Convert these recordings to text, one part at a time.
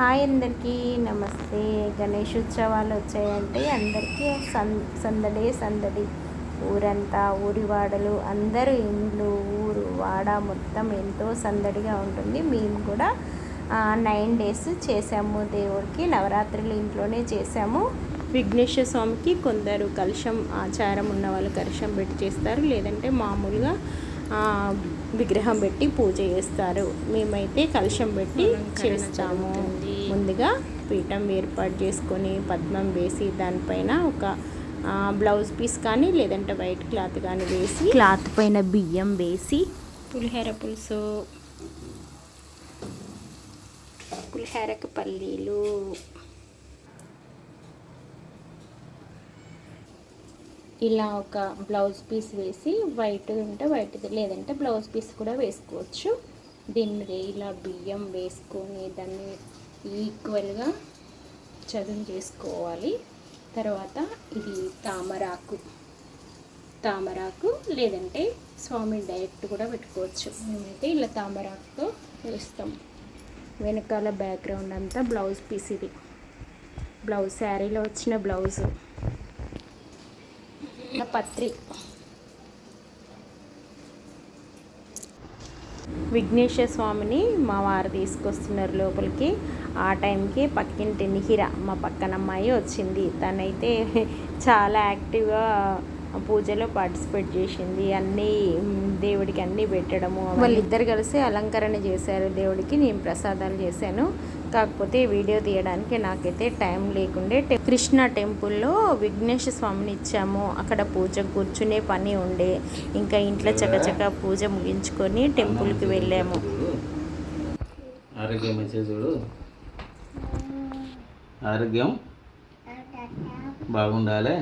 Hi అందరికీ నమస్తే. గణేష్ ఉత్సవాలు వచ్చాయంటే అందరికీ సం సందడే సందడి. ఊరంతా ఊరి వాడలు అందరూ ఇండ్లు ఊరు వాడ మొత్తం ఎంతో సందడిగా ఉంటుంది. మేము కూడా నైన్ డేస్ చేసాము దేవుడికి. నవరాత్రులు ఇంట్లోనే చేసాము. విఘ్నేశ్వర స్వామికి కొందరు కలుషం ఆచారం ఉన్న వాళ్ళు కలుషం పెట్టి చేస్తారు. లేదంటే మామూలుగా విగ్రహం పెట్టి పూజ చేస్తారు. మేమైతే కలశం పెట్టి చేస్తాము. ముందుగా పీఠం ఏర్పాటు చేసుకొని పద్మం వేసి దానిపైన ఒక బ్లౌజ్ పీస్ కానీ లేదంటే వైట్ క్లాత్ కానీ వేసి క్లాత్ పైన బియ్యం వేసి పులిహోర పులుసు పులిహోరకు పల్లీలు ఇలా ఒక బ్లౌజ్ పీస్ వేసి వైట్ ఉంటే వైట్ది లేదంటే బ్లౌజ్ పీస్ కూడా వేసుకోవచ్చు. దీని మీద ఇలా బియ్యం వేసుకొని దాన్ని ఈక్వల్గా చదును చేసుకోవాలి. తర్వాత ఇది తామరాకు తామరాకు లేదంటే స్వామి డైరెక్ట్ కూడా పెట్టుకోవచ్చు. మేమైతే ఇలా తామరాకుతో వేస్తాం. వెనకాల బ్యాక్గ్రౌండ్ అంతా బ్లౌజ్ పీస్ ఇది. బ్లౌజ్ శారీలో వచ్చిన బ్లౌజు. పత్రి. విఘ్నేశ్వర స్వామిని మా వారు తీసుకొస్తున్నారు లోపలికి. ఆ టైంకి పక్కింటి నిహిర మా పక్కన అమ్మాయి వచ్చింది. తనైతే చాలా యాక్టివ్గా పూజలో పార్టిసిపేట్ చేసింది. అన్నీ దేవుడికి అన్నీ పెట్టడము వాళ్ళిద్దరు కలిసి అలంకరణ చేశారు దేవుడికి. నేను ప్రసాదాలు చేశాను. కాకపోతే వీడియో తీయడానికి నాకైతే టైం లేకుండే టె- కృష్ణ టెంపుల్లో విఘ్నేశ్వర స్వామిని ఇచ్చాము. అక్కడ పూజ కూర్చునే పని ఉండే. ఇంకా ఇంట్లో చకచక పూజ ముగించుకొని టెంపుల్కి వెళ్ళాము. ఆరోగ్యం చూడు. ఆరోగ్యం బాగుండాలి.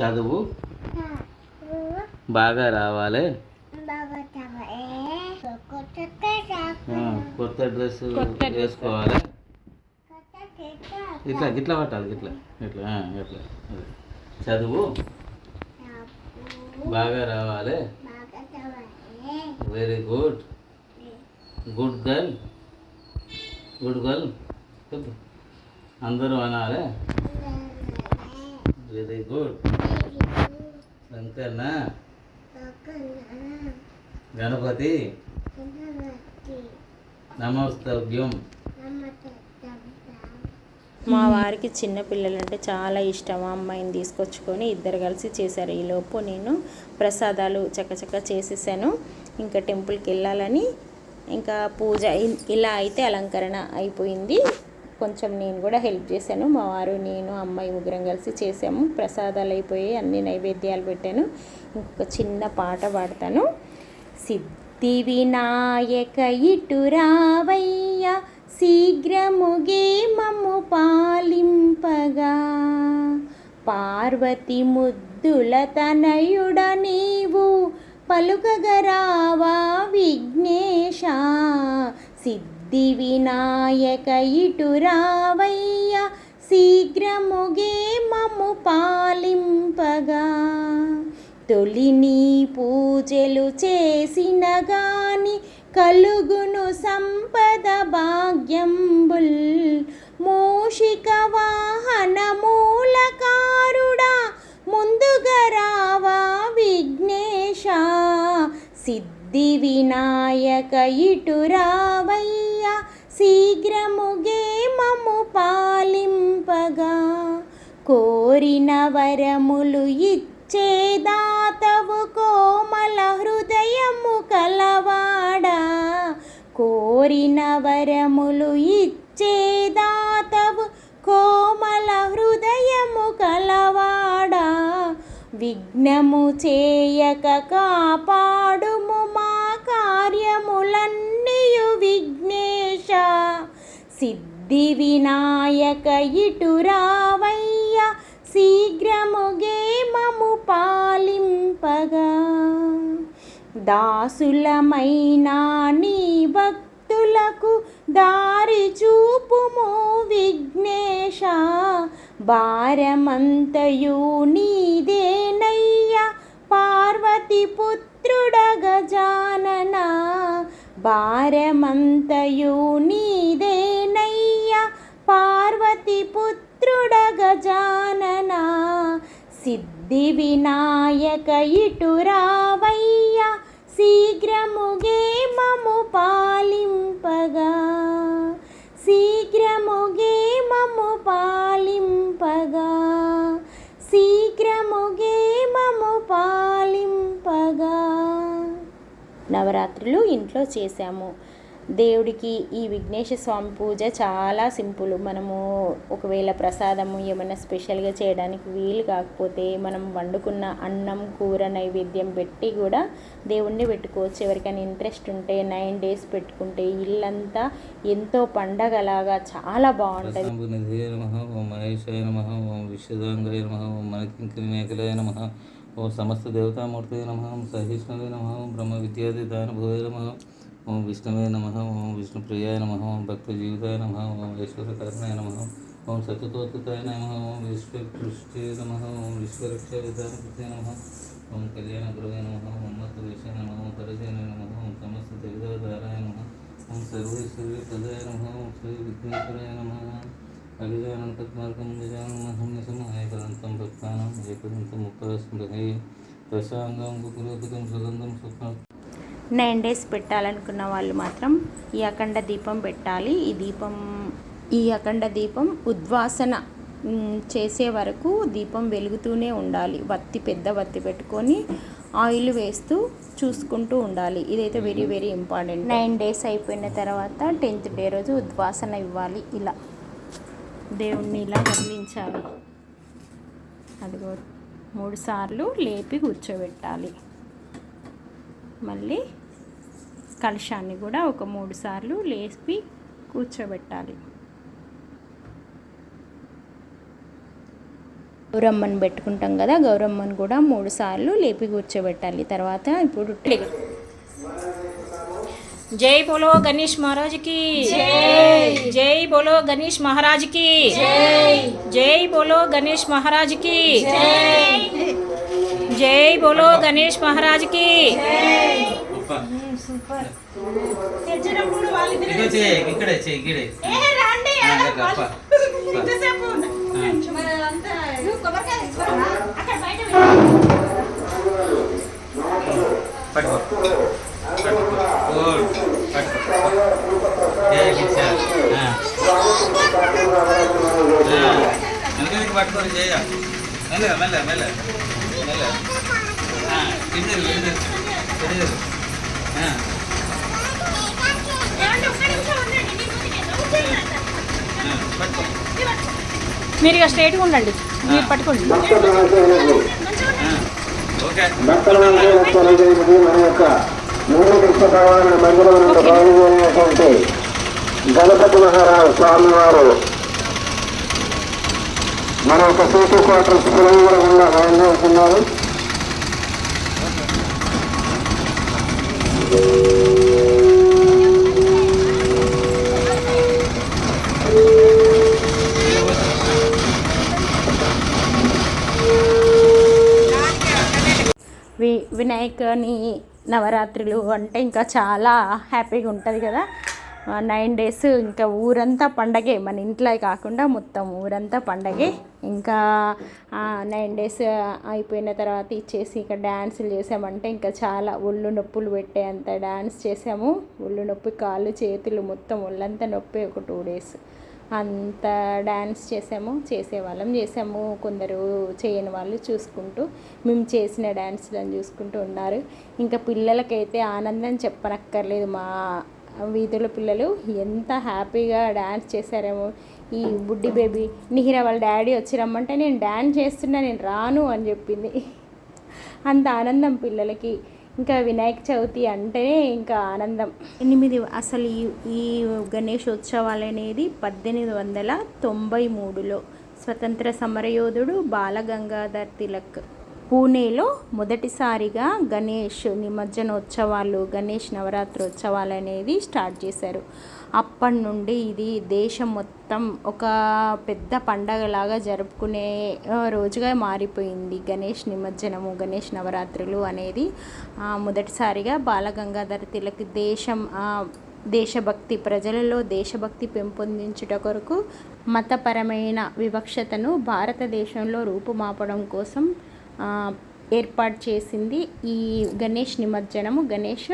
చదువు బాగా రావాలి. కొత్త డ్రెస్ వేసుకోవాలి. ఇట్లా గిట్లా పట్టాలి గిట్లా ఇట్లా ఆ, ఇట్లా అది. చదువు. బాగా రావాలి. Very good good girl good girl చెప్పు అందరూ అనాలి. Very good Venkanna Ganapati. నమస్తభ్యం మా వారికి చిన్నపిల్లలంటే చాలా ఇష్టం. ఆ అమ్మాయిని తీసుకొచ్చుకొని ఇద్దరు కలిసి చేశారు. ఈలోపు నేను ప్రసాదాలు చక్కచక్క చేసేసాను. ఇంకా టెంపుల్కి వెళ్ళాలని ఇంకా పూజ ఇలా అయితే అలంకరణ అయిపోయింది. కొంచెం నేను కూడా హెల్ప్ చేశాను. మా వారు నేను అమ్మాయి ముగ్గురం కలిసి చేసాము. ప్రసాదాలు అయిపోయి అన్ని నైవేద్యాలు పెట్టాను. ఇంకొక చిన్న పాట పాడతాను. సిద్ధి వినాయక ఇటు రావయ్య శీఘ్రముగే మమ్ము పాలింపగా. పార్వతి ముద్దుల తనయుడ నీవు పలుకగరావా విఘ్నేశ. సిద్ధి వినాయక ఇటు రావయ్య శీఘ్రముగే మమ్ము పాలిం తొలిని పూజలు చేసిన గాని కలుగును సంపద భాగ్యంబుల్. మూషిక వాహన మూలకారుడా ముందుగా రావా విఘ్నేశ. సిద్ధి వినాయక ఇటు రావయ్యా శీఘ్రముగే మము పాలింపగా. కోరిన వరములు ఇచ్చేదాతవు కోమల హృదయము కలవాడా? కోరిన వరములు ఇచ్చేదాతవు కోమల హృదయము కలవాడా? విఘ్నము చేయక కాపాడుము మా కార్యములన్నీయు విఘ్నేశ. సిద్ధి వినాయక ఇటు రావయ్య శీఘ్రముగే దాసులమైన నీ భక్తులకు దారి చూపుము విఘ్నేశ. భారమంతయు నీదేనయ్యా పార్వతిపుత్రుడ గజానన భారమంతయు నీదేనయ్యా పార్వతిపుత్రుడ గజానన సిద్ధి వినాయక ఇటురావయ్యా శీఘ్రముగే మము పాలింపగా. శీఘ్రముగే మము పాలింపగా. శీఘ్రముగే మము పాలింపగా. నవరాత్రులు ఇంట్లో చేశాము. దేవుడికి ఈ విఘ్నేశ్వర స్వామి పూజ చాలా సింపుల్. మనము ఒకవేళ ప్రసాదము ఏమైనా స్పెషల్గా చేయడానికి వీలు కాకపోతే మనం వండుకున్న అన్నం కూర నైవేద్యం పెట్టి కూడా దేవుణ్ణి పెట్టుకోవచ్చు. ఎవరికైనా ఇంట్రెస్ట్ ఉంటే నైన్ డేస్ పెట్టుకుంటే ఇల్లంతా ఎంతో పండగలాగా చాలా బాగుంటుంది. ఓం మహేశాయ నమ. ఓం విశ్వదాంగాయ నమ. ఓం నమ. ఓం సమస్త దేవతామూర్తయ నమ. ఓం నమ. ఓం బ్రహ్మ విద్యాది దానభూయ నమ. ఓం విష్ణువే నమ ఓం విష్ణు ప్రియాయ నమ ఓం భక్త జీవితాయ నమ ఓం ఈశ్వరకరణాయ నమ ఓం సతతోత్తాయ నమ ఓం విశ్వకృష్టే నమ ఓం విశ్వరక్ష విధానకృతే నమ ఓం కళ్యాణ గురవే నమ ఓం మత విషయ నమ ఓం పరజయ నమ ఓం సమస్త దేవతాధారాయ నమ ఓం సర్వేశ్వరి ప్రదాయ నమ ఓం శ్రీ విఘ్నేశ్వరాయ నమ అభిజానం తత్మార్గం నిజానం గజానమహన్యసమాయ పదంతం భక్తానం ఏకదంతం ముక్తస్మృహే దశాంగం పురోగతం సుగంధం సుఖం నైన్ డేస్ పెట్టాలనుకున్న వాళ్ళు మాత్రం ఈ అఖండ దీపం పెట్టాలి. ఈ దీపం ఈ అఖండ దీపం ఉద్వాసన చేసే వరకు దీపం వెలుగుతూనే ఉండాలి. వత్తి పెద్ద వత్తి పెట్టుకొని ఆయిల్ వేస్తూ చూసుకుంటూ ఉండాలి. ఇదైతే very very important. Nine days అయిపోయిన తర్వాత టెన్త్ డే రోజు ఉద్వాసన ఇవ్వాలి. ఇలా. దేవుణ్ణి ఇలా కదిలించాలి అదిగో మూడు సార్లు లేపి కూర్చోబెట్టాలి. మళ్ళీ కలశాన్ని కూడా ఒక మూడు సార్లు లేపి కూర్చోబెట్టాలి. గౌరమ్మను పెట్టుకుంటాం కదా గౌరమ్మను కూడా మూడు సార్లు లేపి కూర్చోబెట్టాలి. తర్వాత ఇప్పుడు జై బోలో గణేష్ మహారాజ్కి. జై. బోలో గణేష్ మహారాజ్కి. జై. బోలో గణేష్ మహారాజ్కి. జై. బోలో గణేష్ మహారాజ్కి. ఇక్కడ చేయి ఇక్కడే పట్టుకో. పట్టుకో. చేయ. మెల్ల మెల్ల మెల్ల. మెల్ల. ఇద్దరు ఇద్దరు ఇద్దరు మీరు ఇక స్ట్రైట్గా ఉండండి. మీరు పట్టుకోండి. గణపతి మహారాజ్ స్వామి వారు మన యొక్క సీటు క్వార్టర్స్ పురంగా బయలుదేరుతున్నారు వి వినాయకుని నవరాత్రులు అంటే ఇంకా చాలా హ్యాపీగా ఉంటుంది కదా. నైన్ డేస్ ఇంకా ఊరంతా పండగే మన ఇంట్లో కాకుండా మొత్తం ఊరంతా పండగే. ఇంకా నైన్ డేస్ అయిపోయిన తర్వాత ఇచ్చేసి ఇంకా డ్యాన్సులు చేసామంటే ఇంకా చాలా ఒళ్ళు నొప్పులు పెట్టే అంత డ్యాన్స్ చేసాము. ఒళ్ళు నొప్పి కాళ్ళు చేతులు మొత్తం ఒళ్ళంతా నొప్పి ఒక టూ డేస్. అంత డ్యాన్స్ చేసాము చేసేవాళ్ళం. చేసాము కొందరు చేయని వాళ్ళు చూసుకుంటూ మేము చేసిన డ్యాన్స్లను చూసుకుంటూ ఉన్నారు. ఇంకా పిల్లలకైతే ఆనందం చెప్పనక్కర్లేదు. మా వీధుల పిల్లలు ఎంత హ్యాపీగా డ్యాన్స్ చేశారేమో. ఈ బుడ్డి బేబీ నిహిరా వాళ్ళ డాడీ వచ్చి రమ్మంటే నేను డ్యాన్స్ చేస్తున్నా నేను రాను అని చెప్పింది. అంత ఆనందం పిల్లలకి. ఇంకా వినాయక చవితి అంటేనే ఇంకా ఆనందం. ఎనిమిది అసలు ఈ ఈ ఉత్సవాలు అనేది పద్దెనిమిది వందల తొంభై మూడులో స్వతంత్ర సమరయోధుడు బాలగంగాధర్ తిలక్. పూణేలో మొదటిసారిగా గణేష్ నిమజ్జనోత్సవాలు గణేష్ నవరాత్రోత్సవాలు అనేది స్టార్ట్ చేశారు. అప్పటి నుండి ఇది దేశం మొత్తం మొత్తం ఒక పెద్ద పండగలాగా జరుపుకునే రోజుగా మారిపోయింది. గణేష్ నిమజ్జనము గణేష్ నవరాత్రులు అనేది మొదటిసారిగా బాలగంగాధర తిలక్ దేశం దేశభక్తి ప్రజలలో దేశభక్తి పెంపొందించుట కొరకు మతపరమైన వివక్షతను భారతదేశంలో రూపుమాపడం కోసం ఏర్పాటు చేసింది ఈ గణేష్ నిమజ్జనము. గణేష్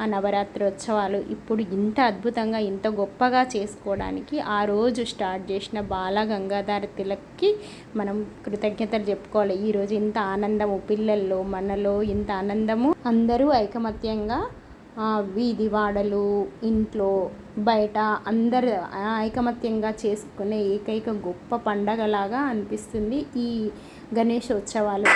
ఆ నవరాత్రోత్సవాలు ఇప్పుడు ఇంత అద్భుతంగా ఇంత గొప్పగా చేసుకోవడానికి ఆ రోజు స్టార్ట్ చేసిన బాల గంగాధర తిలక్కి మనం కృతజ్ఞతలు చెప్పుకోవాలి. ఈరోజు ఇంత ఆనందము పిల్లల్లో మనలో ఇంత ఆనందము. అందరూ ఐకమత్యంగా వీధి వాడలు ఇంట్లో బయట అందరు ఐకమత్యంగా చేసుకునే ఏకైక గొప్ప పండగలాగా అనిపిస్తుంది ఈ గణేశోత్సవాలు.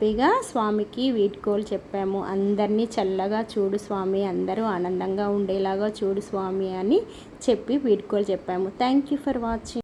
హ్యాపీగా స్వామికి వీడ్కోలు చెప్పాము. అందరినీ చల్లగా చూడు స్వామి అందరూ ఆనందంగా ఉండేలాగా చూడు స్వామి అని చెప్పి వీడ్కోలు చెప్పాము. Thank you for watching